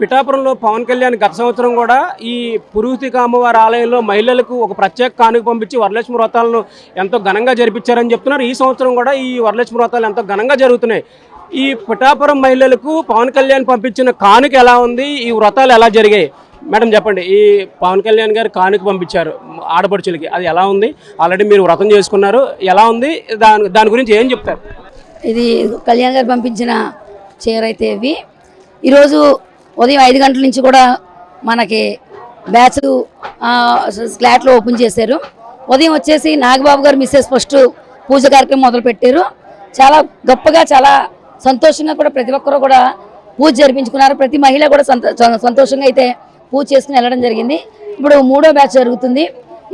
పిఠాపురంలో పవన్ కళ్యాణ్ గత సంవత్సరం కూడా ఈ పురుహుతిక అమ్మవారి ఆలయంలో మహిళలకు ఒక ప్రత్యేక కానుక పంపించి వరలక్ష్మి వ్రతాలను ఎంతో ఘనంగా జరిపించారని చెప్తున్నారు. ఈ సంవత్సరం కూడా ఈ వరలక్ష్మి వ్రతాలు ఎంతో ఘనంగా జరుగుతున్నాయి. ఈ పిఠాపురం మహిళలకు పవన్ కళ్యాణ్ పంపించిన కానుక ఎలా ఉంది? ఈ వ్రతాలు ఎలా జరిగాయి? మేడం చెప్పండి. ఈ పవన్ కళ్యాణ్ గారు కానుక పంపించారు ఆడపడుచులకి. అది ఎలా ఉంది? ఆల్రెడీ మీరు వ్రతం చేసుకున్నారు. ఎలా ఉంది? దాని దాని గురించి ఏం చెప్తారు? ఇది కళ్యాణ్ గారు పంపించిన చీర అయితే ఇవి. ఈరోజు ఉదయం ఐదు గంటల నుంచి కూడా మనకి బ్యాచ్ స్లాట్లు ఓపెన్ చేశారు. ఉదయం వచ్చేసి నాగబాబు గారు మిస్సెస్ ఫస్ట్ పూజ కార్యక్రమం మొదలుపెట్టారు. చాలా గొప్పగా చాలా సంతోషంగా కూడా ప్రతి ఒక్కరూ కూడా పూజ జరిపించుకున్నారు. ప్రతి మహిళ కూడా సంతో సంతోషంగా అయితే పూజ చేసుకుని వెళ్ళడం జరిగింది. ఇప్పుడు మూడో బ్యాచ్ జరుగుతుంది.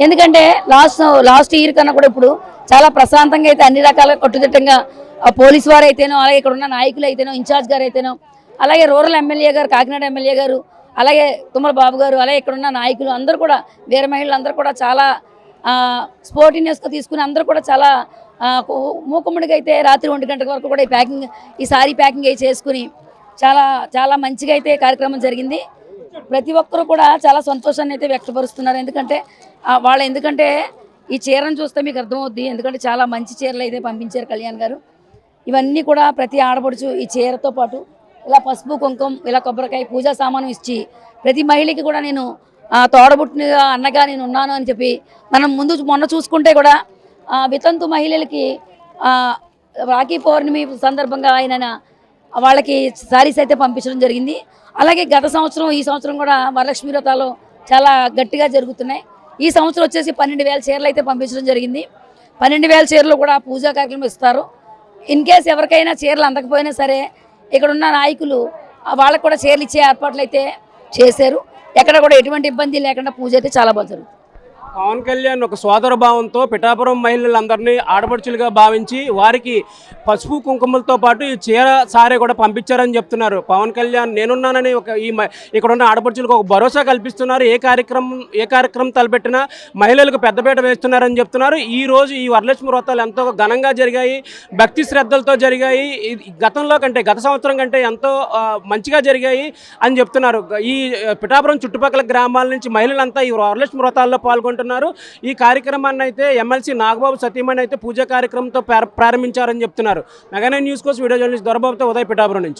ఎందుకంటే లాస్ట్ లాస్ట్ ఇయర్ కన్నా కూడా ఇప్పుడు చాలా ప్రశాంతంగా అయితే అన్ని రకాల కట్టుదిట్టంగా పోలీస్ వారు అయితేనో అలాగే ఇక్కడ ఉన్న నాయకులు అయితేనో ఇన్ఛార్జ్ గారు అయితేనో అలాగే రూరల్ ఎమ్మెల్యే గారు కాకినాడ ఎమ్మెల్యే గారు అలాగే తుమ్మల బాబు గారు అలాగే ఇక్కడున్న నాయకులు అందరూ కూడా వీర మహిళలు అందరూ కూడా చాలా స్పోర్టినియస్గా తీసుకుని అందరూ కూడా చాలా మూకుమ్మడికి అయితే రాత్రి ఒంటి గంటల వరకు కూడా ఈ ప్యాకింగ్ ఈ సారీ ప్యాకింగ్ అయి చేసుకుని చాలా చాలా మంచిగా అయితే కార్యక్రమం జరిగింది. ప్రతి ఒక్కరూ కూడా చాలా సంతోషాన్ని అయితే వ్యక్తపరుస్తున్నారు. ఎందుకంటే వాళ్ళు ఎందుకంటే ఈ చీరను చూస్తే మీకు అర్థమవుద్ది. ఎందుకంటే చాలా మంచి చీరలు అయితే పంపించారు కళ్యాణ్ గారు. ఇవన్నీ కూడా ప్రతి ఆడపడుచు ఈ చీరతో పాటు ఇలా పసుపు కుంకుమ ఇలా కొబ్బరికాయ పూజా సామాను ఇచ్చి ప్రతి మహిళకి కూడా నేను ఆ, తోడబుట్టిన అన్నగా నేను ఉన్నాను అని చెప్పి మనం ముందు మొన్న చూసుకుంటే కూడా వితంతు మహిళలకి రాఖీ పౌర్ణమి సందర్భంగా ఆయన వాళ్ళకి శారీస్ అయితే పంపించడం జరిగింది. అలాగే గత సంవత్సరం ఈ సంవత్సరం కూడా వరలక్ష్మి వ్రతాలు చాలా గట్టిగా జరుగుతున్నాయి. ఈ సంవత్సరం వచ్చేసి పన్నెండు వేల చీరలు అయితే పంపించడం జరిగింది. పన్నెండు వేల చీరలు కూడా పూజా కార్యక్రమం ఇస్తారు. ఇన్ కేస్ ఎవరికైనా చీరలు అందకపోయినా సరే ఇక్కడ ఉన్న నాయకులు వాళ్ళకు కూడా షేర్లు ఇచ్చే ఏర్పాట్లు అయితే చేశారు. ఎక్కడ కూడా ఎటువంటి ఇబ్బంది లేకుండా పూజ అయితే చాలా బాగా జరుగుతుంది. పవన్ కళ్యాణ్ ఒక సోదర భావంతో పిఠాపురం మహిళలందరినీ ఆడపడుచులుగా భావించి వారికి పసుపు కుంకుమలతో పాటు ఈ చీర సారే కూడా పంపించారని చెప్తున్నారు. పవన్ కళ్యాణ్ నేనున్నానని ఒక ఈ మ- ఇక్కడ ఉన్న ఆడపడుచులకు ఒక భరోసా కల్పిస్తున్నారు. ఏ కార్యక్రమం ఏ కార్యక్రమం తలపెట్టినా మహిళలకు పెద్దపీట వేస్తున్నారని చెప్తున్నారు. ఈ రోజు ఈ వరలక్ష్మి వ్రతాలు ఎంతో ఘనంగా జరిగాయి. భక్తి శ్రద్ధలతో జరిగాయి. గతంలో కంటే గత సంవత్సరం కంటే ఎంతో మంచిగా జరిగాయి అని చెప్తున్నారు. ఈ పిఠాపురం చుట్టుపక్కల గ్రామాల నుంచి మహిళలంతా ఈ వరలక్ష్మి వ్రతాల్లో పాల్గొంటున్నారు. ఈ కార్యక్రమాన్ని అయితే ఎమ్మెల్సీ నాగబాబు సతీమణి అయితే పూజా కార్యక్రమంతో ప్రారంభించారని చెప్తున్నారు. నగనే న్యూస్ కోసం వీడియో జర్నలిస్ట్ దొరబాబుతో ఉదయ్ పిఠాపురం నుంచి.